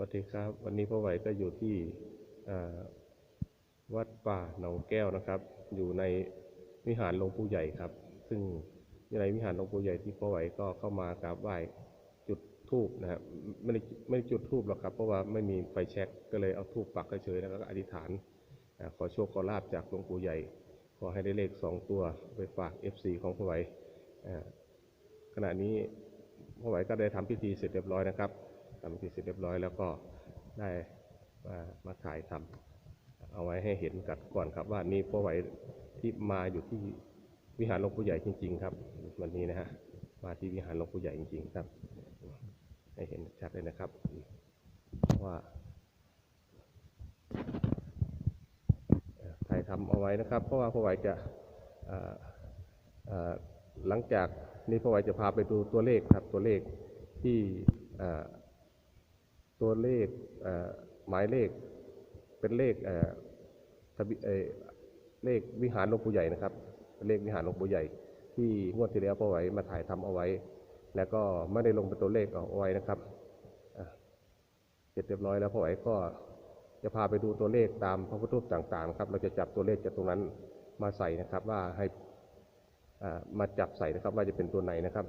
วัสดีครับ วันนี้พ่อไหวก็อยู่ที่วัดป่าหนองแก้วนะครับ อยู่ในวิหารหลวงปู่ใหญ่ครับ ซึ่งในวิหารหลวงปู่ใหญ่ที่พ่อไหวก็เข้ามากราบไหว้จุดธูปนะครับไม่ได้ไม่ได้จุดธูปหรอกครับ เพราะว่าไม่มีไฟแช็กก็เลยเอาธูปปักเฉยๆแล้วก็อธิษฐานขอโชคขอลาบจากหลวงปู่ใหญ่ ขอให้ได้เลขสองตัวไปฝาก FC ของพ่อไหวขณะนี้พ่อไหวก็ได้ทำพิธีเสร็จเรียบร้อยนะครับำพิธีเสร็จเรียบร้อยแล้วก็ได้มามาถ่ายทำเอาไว้ให้เห็นกันก่อนครับว่านี่พ่อไหวที่มาอยู่ที่วิหารหลวงปู่ใหญ่จริง ๆ ครับ วันนี้นะฮะมาที่วิหารหลวงปู่ใหญ่จริง ๆ ครับ ให้เห็นชัดเลยนะครับว่าถ่ายทำเอาไว้นะครับ เพราะว่าพ่อไหวจะหลังจากนี้พ่อไหวจะพาไปดูตัวเลขครับตัวเลขที่ ตัวเลขหมายเลขเป็นเลขเออเลขวิหารหลวงปู่ใหญ่นะครับเป็นเลขวิหารหลวงปู่ใหญ่ ที่งวดที่แล้วพ่อไหวมาถ่ายทำเอาไว้ แล้วก็ไม่ได้ลงเป็นตัวเลขเอาไว้นะครับเสร็จเรียบร้อยแล้วพ่อไหวก็จะพาไปดูตัวเลขตามพระพุทธรูปต่างๆครับเราจะจับตัวเลขจากตรงนั้นมาใส่นะครับว่าให้อ่ามาจับใส่นะครับว่าจะเป็นตัวไหนนะครับ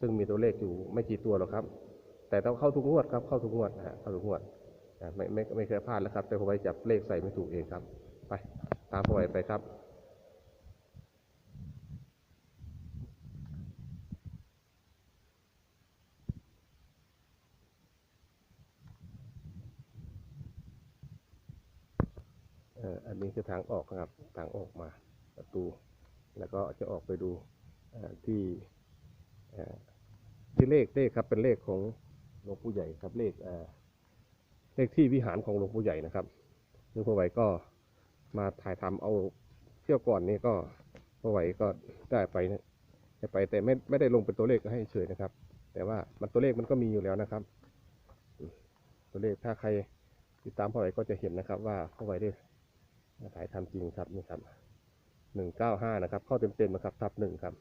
ซึ่งมีตัวเลขอยู่ไม่กี่ตัวหรอกครับ แต่ต้องเข้าทุกงวดครับเข้าทุกงวดนะฮะเข้าทุกงวดไม่ไม่ไม่เคยพลาดแล้วครับ แต่พอไปจับเลขใส่ไม่ถูกเองครับ ไปตามพอไปไปครับอันนี้คือทางออกนะครับ ทางออกมาประตู แล้วก็จะออกไปดูที่ที่เลขเลขครับเป็นเลขของ ลวงปู่ใหญ่ครับเลขเเลขที่วิหารของหลวงปู่ใหญ่นะครับซึ่งพ่อไหวก็มาถ่ายทำเอาเที่ยวก่อนนี้ก็พ่อไหวก็ได้ไปนะได้ไปแต่ไม่ไม่ได้ลงเป็นตัวเลขให้เฉยนะครับ แต่ว่ามันตัวเลขมันก็มีอยู่แล้วนะครับ ตัวเลขถ้าใครติดตามพ่อไหวก็จะเห็นนะครับ ว่าพ่อไหวได้ถ่ายทำจริงครับนี่ครับหนึ่งเก้าห้านะครับ เข้าเต็มๆนะครับทับหนึ่งครับ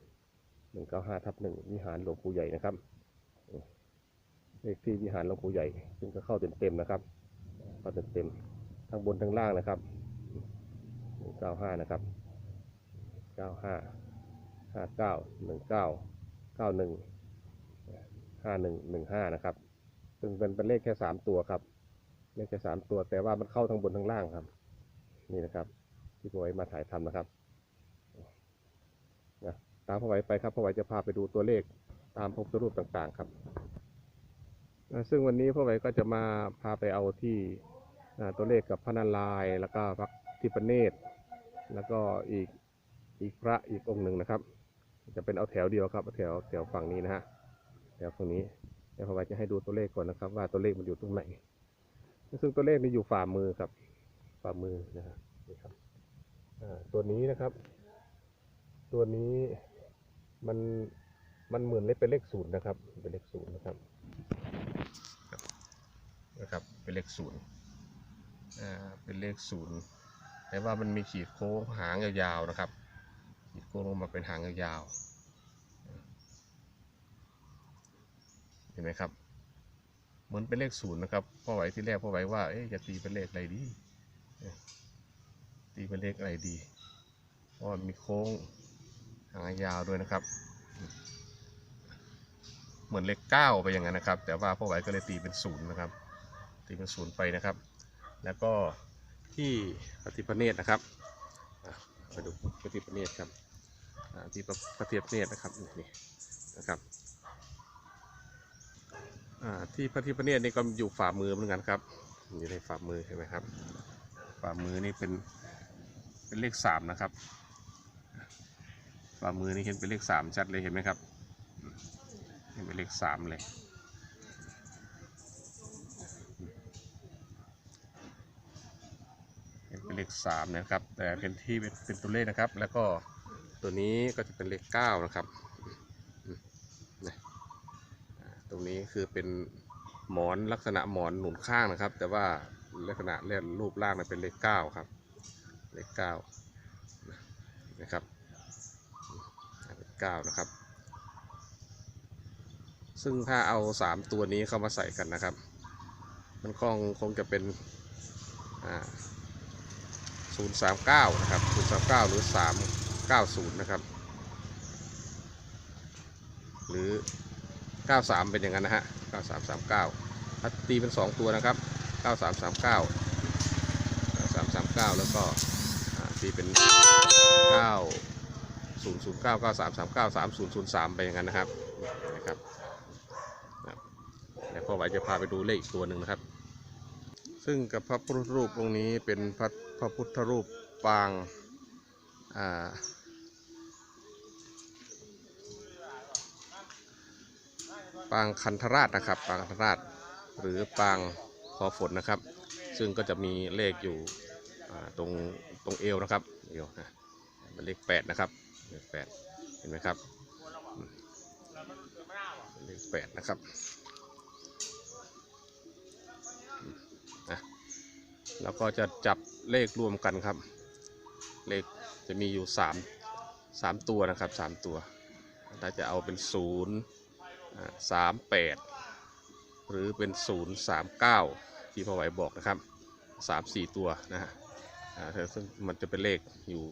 หนึ่งเก้าห้าทับหนึ่งวิหารหลวงปู่ใหญ่นะครับ เลขที่วิหารหลวงปู่ใหญ่ ซึ่งก็เข้าเต็มๆนะครับ เข้าเต็มๆทั้งบนทั้งล่างนะครับเก้าห้านะครับเก้าห้าห้าเก้าหนึ่งเก้าเก้าหนึ่งห้าหนึ่งหนึ่งห้านะครับ ซึ่งเป็นเป็นเลขแค่สามตัวครับ เลขแค่สามตัว แต่ว่ามันเข้าทั้งบนทั้งล่างครับ นี่นะครับ ที่พ่อไว้มาถ่ายทำนะครับนะตามพ่อไว้ไปครับพ่อไว้จะพาไปดูตัวเลขตามพระพุทธรูปต่างๆครับ ซึ่งวันนี้พ่อไวก็จะมาพาไปเอาที่ตัวเลขกับพระนารายณ์แล้วก็พระทิพเนตรแล้วก็อีกอีกพระอีกองค์หนึ่งนะครับ จะเป็นเอาแถวเดียวครับแถวแถวฝั่งนี้นะฮะแถวฝั่งนี้เดี๋ยวพ่อไวจะให้ดูตัวเลขก่อนนะครับ ว่าตัวเลขมันอยู่ตรงไหน ซึ่งตัวเลขนี่อยู่ฝ่ามือครับ ฝ่ามือนะครับนี่ครับตัวนี้นะครับ ตัวนี้มันมันเหมือนเลขเป็นเลขศูนย์นะครับ เป็นเลขศูนย์นะครับ นะครับเป็นเลขศูนย์อ่าเป็นเลขศูนย์แต่ว่ามันมีขีดโค้งหางยาวๆนะครับ ขีดโค้งลงมาเป็นหางยาวๆเห็นไหมครับเหมือนเป็นเลขศูนย์นะครับพ่อไหวที่แรกพ่อไหวว่าเอ๊ะจะตีเป็นเลขอะไรดีตีเป็นเลขอะไรดีเพราะมีโค้งหางยาวด้วยนะครับ เหมือนเลขเก้าไปอย่างนั้นนะครับ แต่ว่าพ่อไหวก็เลยตีเป็นศูนย์นะครับ ตีเป็นศูนย์ไปนะครับ แล้วก็ที่ปฏิพเนตรนะครับอะมาดูปฏิพเนตรครับอ่าที่ปฏิพเนตรนะครับนี่นะครับที่ปฏิพเนตรนี่ก็อยู่ฝ่ามือเหมือนกันครับ อยู่ในฝ่ามือเห็นไหมครับ ฝ่ามือนี่เป็นเป็นเลขสามนะครับ ฝ่ามือนี่เห็นเป็นเลขสามชัดเลยเห็นไหมครับ นเป็นเลขสามเลยเป็นเลขสามนะครับ แต่เป็นที่เป็นเป็นตัวเลขนะครับ แล้วก็ตัวนี้ก็จะเป็นเลขเก้านะครับตรงนี้คือเป็นหมอนลักษณะหมอนหนุนข้างนะครับ แต่ว่าลักษณะเรียรูปร่างเนี่ยเป็นเลขเก้าครับ เลขเก้านะครับเลขเก้านะครับ ซึ่งถ้าเอาสามตัวนี้เข้ามาใส่กันนะครับ มันคงคงจะเป็น039 นะครับ 039 หรือ 390 นะครับ หรือ 93 เป็นอย่างนั้นนะฮะ 9339ถ้าตีเป็น 2 ตัวนะครับ 9339 339 แล้วก็ตีเป็น 9 009 9339 3003 ไปอย่างนั้นนะครับนะครับ เดี๋ยวพ่อไหวจะพาไปดูเลขอีกตัวหนึ่งนะครับ ซึ่งกับพระพุทธรูปองค์นี้เป็นพระพระพุทธรูปปางอ่าปางคันธราชนะครับ ปางคันธราชหรือปางคอฝนนะครับ ซึ่งก็จะมีเลขอยู่ตรงตรงเอวนะครับเอวนะเป็นเลขแปดนะครับเลขแปดเห็นไหมครับเลขแปดนะครับ แล้วก็จะจับเลขรวมกันครับ เลขจะมีอยู่สามสามตัวนะครับสามตัวถ้าจะเอาเป็นศูนย์สามแปดหรือเป็นศูนย์สามเก้าที่พ่อไหวบอกนะครับสามสี่ตัวนะฮะซึ่งมันจะเป็นเลขอยู่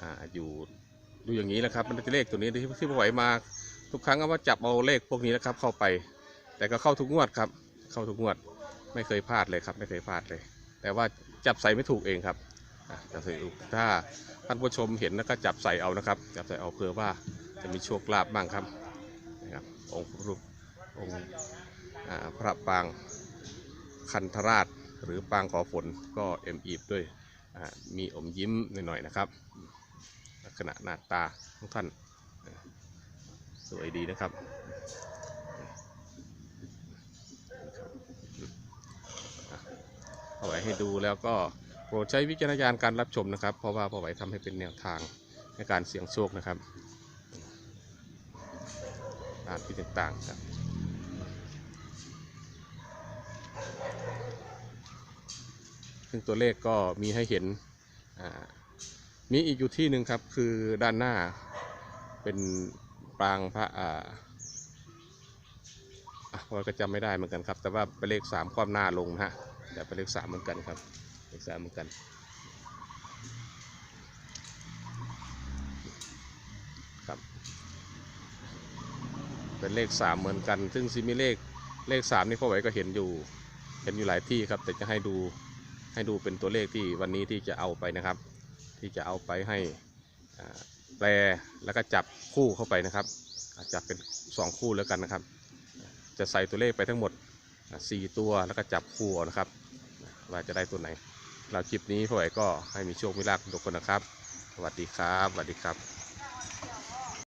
ออยู่ดูอย่างนี้นะครับ มันจะเลขตัวนี้ที่ที่พ่อไหวมาทุกครั้งก็ว่าจับเอาเลขพวกนี้นะครับเข้าไป แต่ก็เข้าทุกงวดครับ เข้าทุกงวด ไม่เคยพลาดเลยครับ ไม่เคยพลาดเลย แต่ว่าจับใส่ไม่ถูกเองครับจับใส่ถูกถ้าท่านผู้ชมเห็นแล้วก็จับใส่เอานะครับ จับใส่เอาเผื่อว่าจะมีโชคลาภบ้างครับนะครับองค์รูปองค์พระปางคันธราช หรือปางขอฝนก็เอ็มอีบด้วยมีอมยิ้มหน่อยๆนะครับ ลักษณะหน้าตาของท่านสวยดีนะครับ เอาไว้ให้ดูแล้วก็โปรดใช้วิจารณญาณการรับชมนะครับ เพราะว่าพอไหวทำให้เป็นแนวทางในการเสี่ยงโชคนะครับตามที่ต่างๆครับซึ่งตัวเลขก็มีให้เห็นมีอีกอยู่ที่หนึ่งครับคือด้านหน้าเป็นปางพระอ่าอะพอก็จำไม่ได้เหมือนกันครับ แต่ว่าเป็นเลขสามความหน้าลงนะฮะ แต่เป็นเลขสามเหมือนกันครับ เลขสามเหมือนกัน ครับ เป็นเลขสามเหมือนกัน ซึ่งซิมีเลขเลขสามนี่พ่อไหวก็เห็นอยู่ เห็นอยู่หลายที่ครับ แต่จะให้ดูให้ดูเป็นตัวเลขที่วันนี้ที่จะเอาไปนะครับ ที่จะเอาไปให้แปลแล้วก็จับคู่เข้าไปนะครับอาจับเป็นสองคู่แล้วกันนะครับ จะใส่ตัวเลขไปทั้งหมดอะสี่ตัวแล้วก็จับคู่นะครับ ว่าจะได้ตัวไหนเราคลิปนี้พ่อไหวก็ให้มีโชคมีลาภทุกคนนะครับ สวัสดีครับ สวัสดีครับ